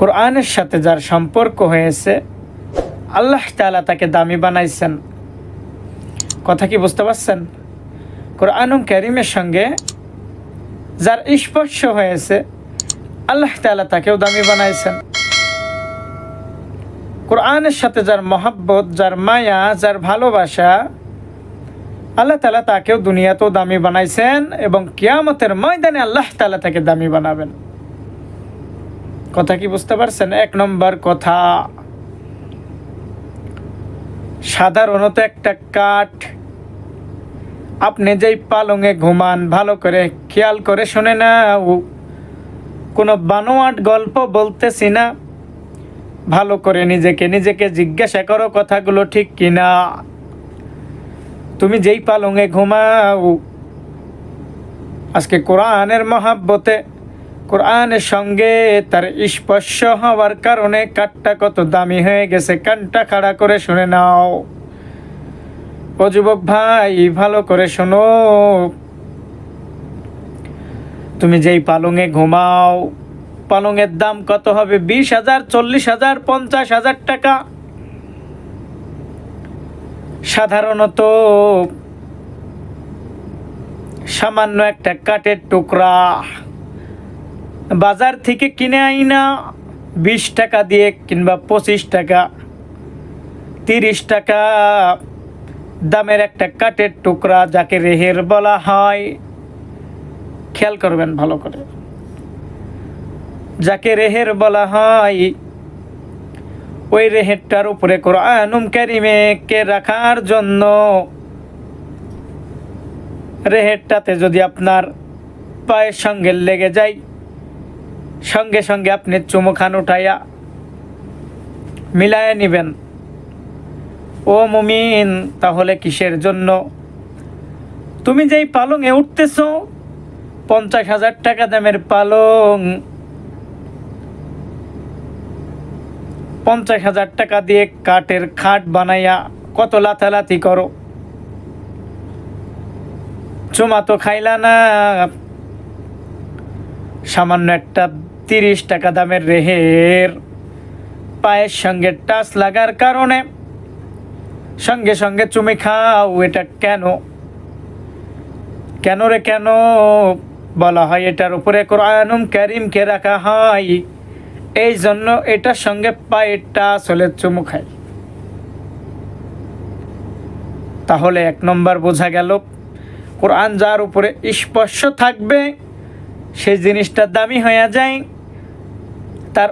কোরআনের সাথে যার সম্পর্ক হয়েছে, আল্লাহ তাআলা তাকে দামি বানাইছেন। কথা কি বুঝতে পারছেন? কোরআনুম ক্যারিমের সঙ্গে যার স্পর্শ হয়েছে, আল্লাহ তাআলা তাকেও দামি বানাইছেন। কোরআনের সাথে যার মহাব্বত, যার মায়া, যার ভালোবাসা, আল্লাহ তালা তাকেও দুনিয়াতেও দামি বানাইছেন এবং কিয়ামতের ময়দানে আল্লাহ তালা তাকে দামি বানাবেন। কথা কি বুঝতে পারছেন? এক নম্বর কথা, সাধারণত একটা কাঠ আপনি যেই পালঙে ঘুমান, ভালো করে খেয়াল করে শুনে না কোনো বানোয়াট গল্প বলতেছি না, ভালো করে নিজেকে নিজেকে জিজ্ঞাসা করো কথাগুলো ঠিক কিনা। তুমি যেই পালঙে ঘুমাও, আজকে কোরআনের মহাব্বতে কোরআনের সঙ্গে তার স্পর্শ হওয়ার কারণে কাঠটা কত দামি হয়ে গেছে, কানটা খাড়া করে শুনে নাও। ও যুবক ভাই, ভালো করে শোনো। তুমি যেই পালঙে ঘুমাও পালঙের দাম কত হবে? বিশ হাজার, চল্লিশ হাজার, পঞ্চাশ হাজার টাকা। সাধারণত সামান্য একটা কাঠের টুকরা। বাজার থেকে কিনে আই না বিশ টাকা দিয়ে কিংবা পঁচিশ টাকা, তিরিশ টাকা দামের একটা কাঠের টুকরা যাকে রেহের বলা হয়। খেয়াল করবেন ভালো করে। যাকে রেহের বলা হয়, ওই রেহেরটার উপরে কোরআনুম কারিমেকে রাখার জন্য রেহেরটাতে যদি আপনার পায়ের সঙ্গে লেগে যায় সঙ্গে সঙ্গে আপনি চুমু খান উঠাইয়া মিলাইয়া নিবেন। ও মুমিন, তাহলে কিসের জন্য? তুমি যেই পালংয়ে উঠতেছ, পঞ্চাশ হাজার টাকা দামের পালং। পঞ্চাশ হাজার টাকা দিয়ে কাঠের খাট বানাইয়া কত লাথালাথি করো। চুমা তো খাইলা না। সামান্য একটা তিরিশ টাকা দামের রেহের পায়ের সঙ্গে টাচ লাগার কারণে সঙ্গে সঙ্গে চুমি খাও, এটা কেন? কেন রে কেন? বলা হয় এটার উপরে কোরআনুম ক্যারিমকে রাখা হয়। এই জন্য এটার সঙ্গে পায়ের টাচ হলে চুমু খায়। তাহলে এক নম্বর বোঝা গেল, কোরআন যার উপরে স্পর্শ থাকবে সেই জিনিসটা দামি হয়ে যায়, তার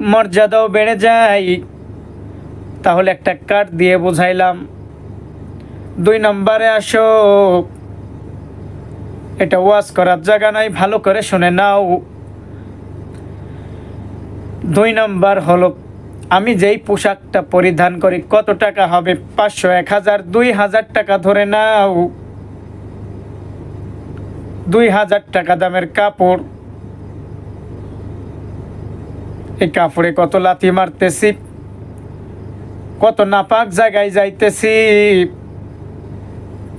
মর্যাদাও বেড়ে যায়। তাহলে একটা কার্ড দিয়ে বুঝাইলাম। দুই নম্বরে আসো। এটা ওয়াজ করার জায়গা নয় ভালো করে শুনে নাও। দুই নম্বর হলো, আমি যেই পোশাকটা পরিধান করি, কত টাকা হবে? পাঁচশো, এক হাজার, দুই হাজার টাকা ধরে নাও। দুই হাজার টাকা দামের কাপড়। এই কাপড়ে কত লাথি মারতেছি, কত নাপাক জায়গায় যাইতেছি,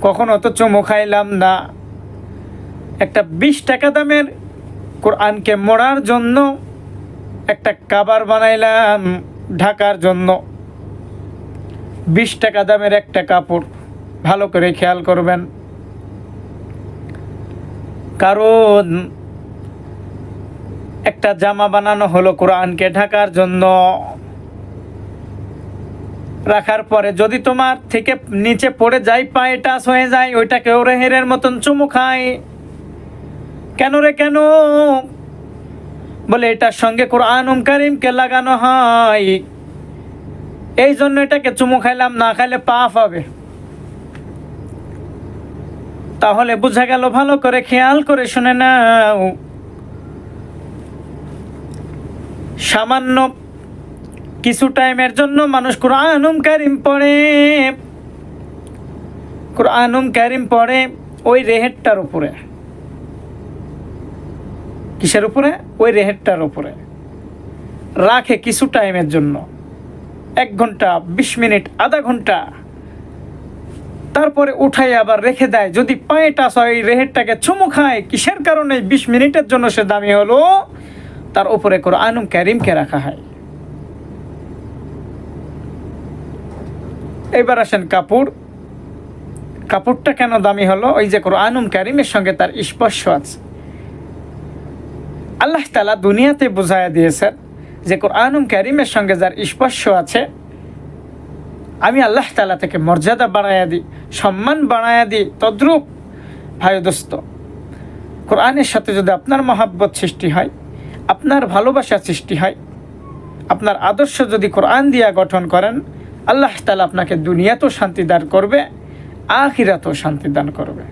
কখনো তো চুমু খাইলাম না। একটা বিশ টাকা দামের কোরআনকে মোড়ার জন্য একটা কাবার বানাইলাম ঢাকার জন্য। বিশ টাকা দামের একটা কাপড়, ভালো করে খেয়াল করবেন। কারণ একটা জামা বানানো হলো কোরআনকে ঢাকার জন্য, রাখার পরে যদি তোমার থেকে নিচে পড়ে যায়, পায়ে টাচ হয়ে যায়, ওইটাকেও রেহেরের মতন চুমু খায়। কেন রে কেন? বলে এটার সঙ্গে কোরআন কারিমকে লাগানো হয়। এই জন্য এটাকে চুমু খাইলাম, না খাইলে পাপ হবে। তাহলে বোঝা গেল, ভালো করে খেয়াল করে শুনে নাও। সামান্য কিছু টাইমের জন্য মানুষ কোরআনুম কারিম পড়ে। কোরআনুম কারিম পড়ে ওই রেহেটটার উপরে। কিসের উপরে? ওই রেহেটটার উপরে। রাখে কিছু টাইমের জন্য। এক ঘণ্টা, বিশ মিনিট, আধা ঘণ্টা। তারপরে উঠাই আবার রেখে দেয়। যদি পায়ে টাচ হয় এই চুমু খায়, কিসের কারণে? বিশ মিনিটের জন্য সে দামি হলো। তার উপরে কোরআনুম ক্যারিমকে রাখা হয়। এবার আসেন কাপড়। কাপড়টা কেন দামি হলো? ওই যে করো কোরআনুম ক্যারিমের সঙ্গে তার স্পর্শ আছে। আল্লাহ তালা দুনিয়াতে বুঝাইয়া দিয়েছেন যে কোরআনুম ক্যারিমের সঙ্গে যার স্পর্শ আছে আমি আল্লাহ তালা থেকে মর্যাদা বাড়াইয়া দিই, সম্মান বাড়াইয়া দিই, তদ্রূপ। ভাই দোস্ত, কোরআনের সাথে যদি আপনার মহাব্বত সৃষ্টি হয়, আপনার ভালোবাসা সৃষ্টি হয়, আপনার আদর্শ যদি কোরআন দিয়া গঠন করেন, আল্লাহ তালা আপনাকে দুনিয়াতেও শান্তি দান করবে, আখিরাতেও শান্তি দান করবে।